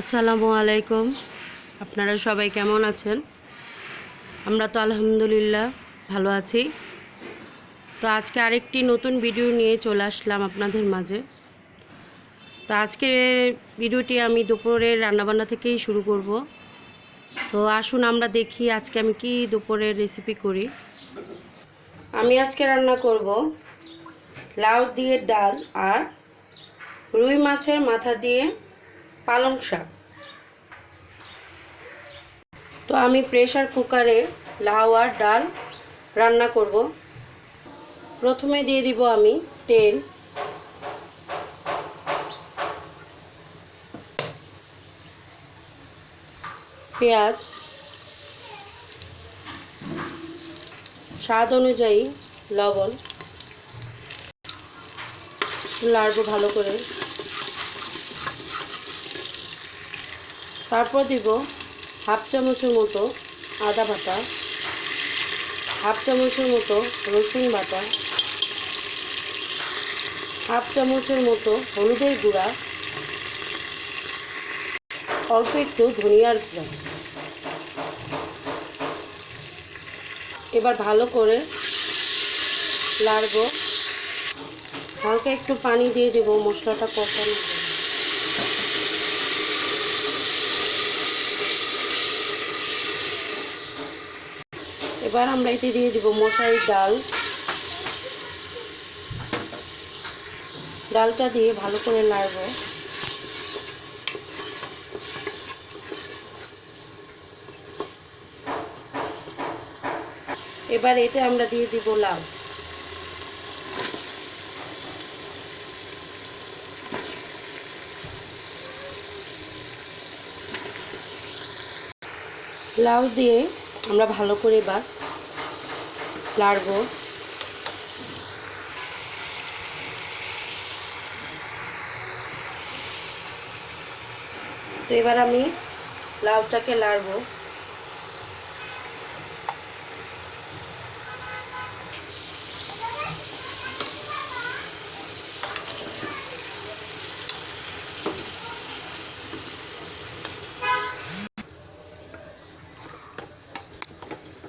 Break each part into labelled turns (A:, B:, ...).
A: আসসালামু আলাইকুম। আপনারা সবাই কেমন আছেন? আমরা তো আলহামদুলিল্লাহ ভালো আছি। তো আজকে আরেকটি নতুন ভিডিও নিয়ে চলে আসলাম আপনাদের মাঝে। তো আজকের ভিডিওটি আমি দুপুরের রান্নাবান্না থেকেই শুরু করব। তো আসুন আমরা দেখি আজকে আমি কি দুপুরের রেসিপি করি। আমি আজকে রান্না করব লাউ দিয়ে ডাল আর রুই মাছের মাথা দিয়ে পালং শাক। তো আমি প্রেশার কুকারে লাউ আর ডাল রান্না করব। প্রথমে দিয়ে দিব আমি তেল। পেঁয়াজ। স্বাদ অনুযায়ী লবণ। লাড়বো ভালো করে। তারপর দিব হাফ চামচের মতো আদা বাটা, হাফ চামচের মতো রসুন বাটা, হাফ চামচের মতো হলুদের গুঁড়া, অল্প একটু ধনিয়ার গুঁড়া। এবার ভালো করে লাড়বো। হালকা একটু পানি দিয়ে দেবো মশলাটা কষানোর জন্য এবার আমরা এতে দিয়ে দিব মশারির ডাল। ডালটা দিয়ে ভালো করে নাড়ব। এবার এতে আমরা দিয়ে দিব লাউ। লাউ দিয়ে আমরা ভালো করে এবার লাড়ব তো এবার আমি লাউটাকে লাড়ব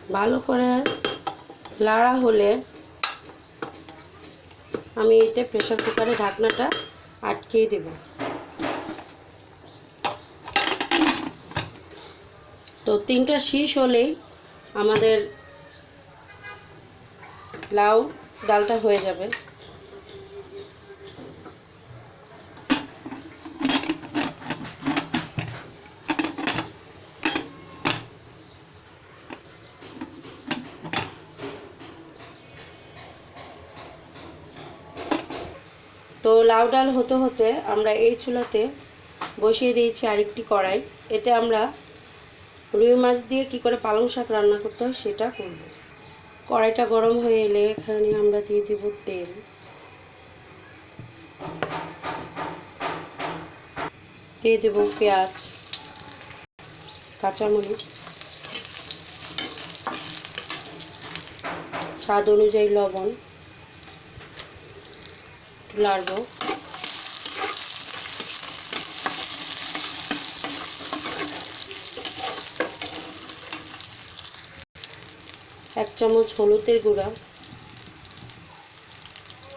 A: ভালো করে লাড়া হলে আমি এতে প্রেশার কুকারে ঢাকনাটা আটকেই দেব। তো তিনটা শীষ হলেই আমাদের লাউ, ডালটা হয়ে যাবে। তো লাউ ডাল হতে হতে আমরা এই চুলাতে বসিয়ে দিয়েছি আরেকটি কড়াই। এতে আমরা রুই মাছ দিয়ে কি করে পালং শাক রান্না করতে হয় সেটা করব। কড়াইটা গরম হয়ে এলে এখানে আমরা দিয়ে দেব তেল। দিয়ে দেব পেঁয়াজ, কাঁচামরিচ। স্বাদ অনুযায়ী লবণ। লাড়ব। এক চামচ হলুদের গুঁড়া,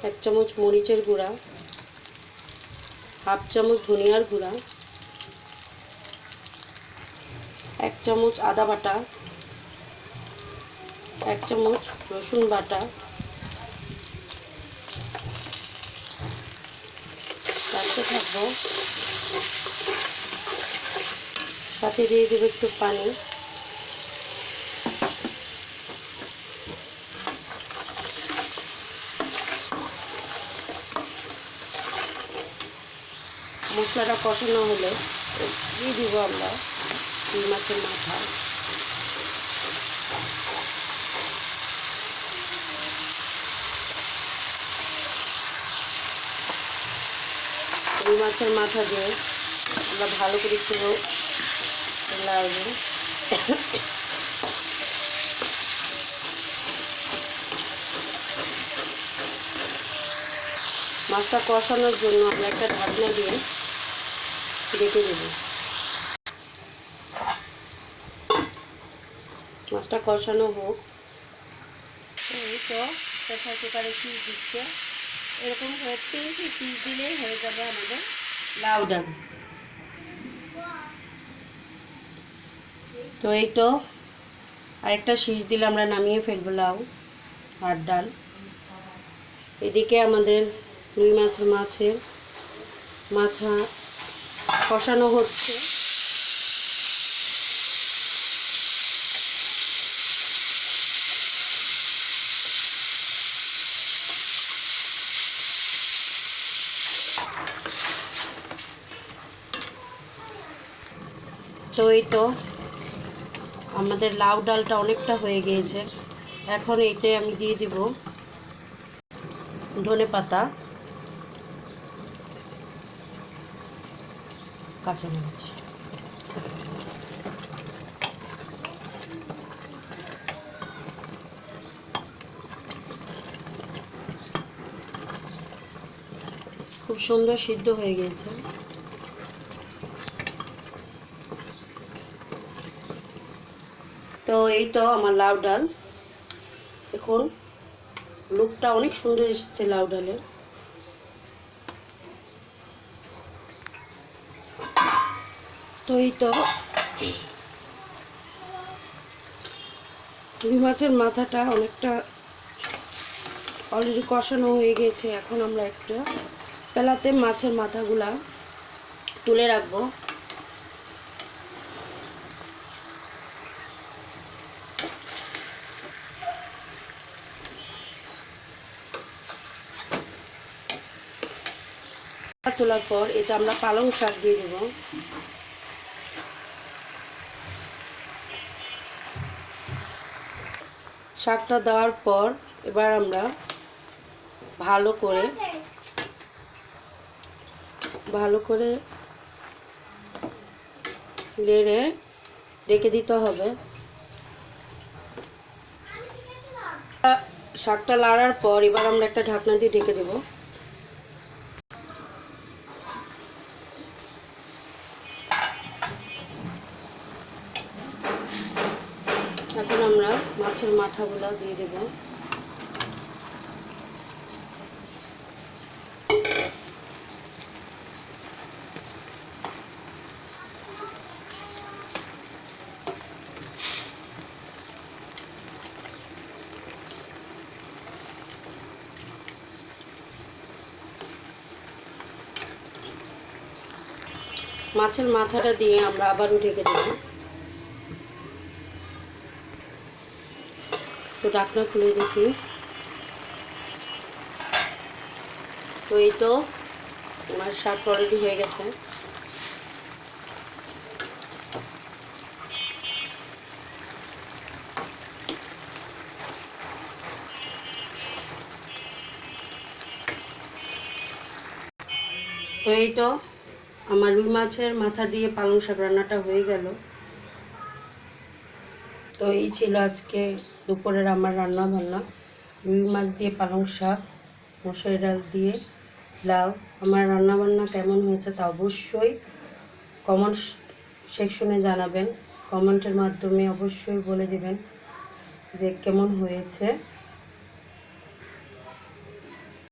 A: এক চামচ মরিচের গুঁড়া, হাফ চামচ ধনিয়ার গুঁড়া, এক চামচ আদা বাটা, এক চামচ রসুন বাটা সাথে দিয়ে দেবো একটু পানি। মশলাটা কষানো হলে দিয়ে দিব আমরা মাছের মাথা। মাছের মাথা দিয়ে আমরা ভালো করে পুরো লাগবে। মাছটা কষানোর জন্য আমরা একটা ঢাকনা দিয়ে রেখে দেব। মাছটা কষানো হোক। ডাল তো এই তো, আরেকটা শীষ দিলে আমরা নামিয়ে ফেলব লাউ আর ডাল। এদিকে আমাদের রুই মাছের মাছের মাথা কষানো হচ্ছে। তো এই তো আমাদের লাউ ডালটা অনেকটা হয়ে গিয়েছে। এখন এইতে আমি দিয়ে দিব ধনে পাতা কাঁচামরিচ খুব সুন্দর সিদ্ধ হয়ে গিয়েছে। তো এই তো আমার লাউ ডাল। দেখুন, লুকটা অনেক সুন্দর এসেছে লাউ ডালের। তো এই তো রুই মাছের মাথাটা অনেকটা অলরেডি কষানো হয়ে গেছে। এখন আমরা একটা পেলাতে মাছের মাথাগুলা তুলে রাখব। তোলার পর এটা আমরা পালং শাক দিয়ে দেব। শাকটা দেওয়ার পর এবার আমরা ভালো করে ভালো করে নেড়ে রেখে দিতে হবে। শাকটা লাড়ার পর এবার আমরা একটা ঢাকনা দিয়ে ঢেকে দেবো। এখন আমরা মাছের মাথাগুলো দিয়ে দেব। মাছের মাথাটা দিয়ে আমরা আবারও ঢেকে দেবো তো ঢাকনা খুলে দেখি। তো এই তো আমার শাক অলরেডি হয়ে গেছে। তো এই তো আমার রুই মাছের মাথা দিয়ে পালং শাক রান্নাটা হয়ে গেল। তো এই ছিল আজকে দুপুরের আমার রান্না বান্না রুই মাছ দিয়ে পালং শাক মশারি ডাল দিয়ে লাউ। আমার রান্না বান্না কেমন হয়েছে তা অবশ্যই কমেন্ট সেকশনে জানাবেন। কমেন্টের মাধ্যমে অবশ্যই বলে দেবেন যে কেমন হয়েছে।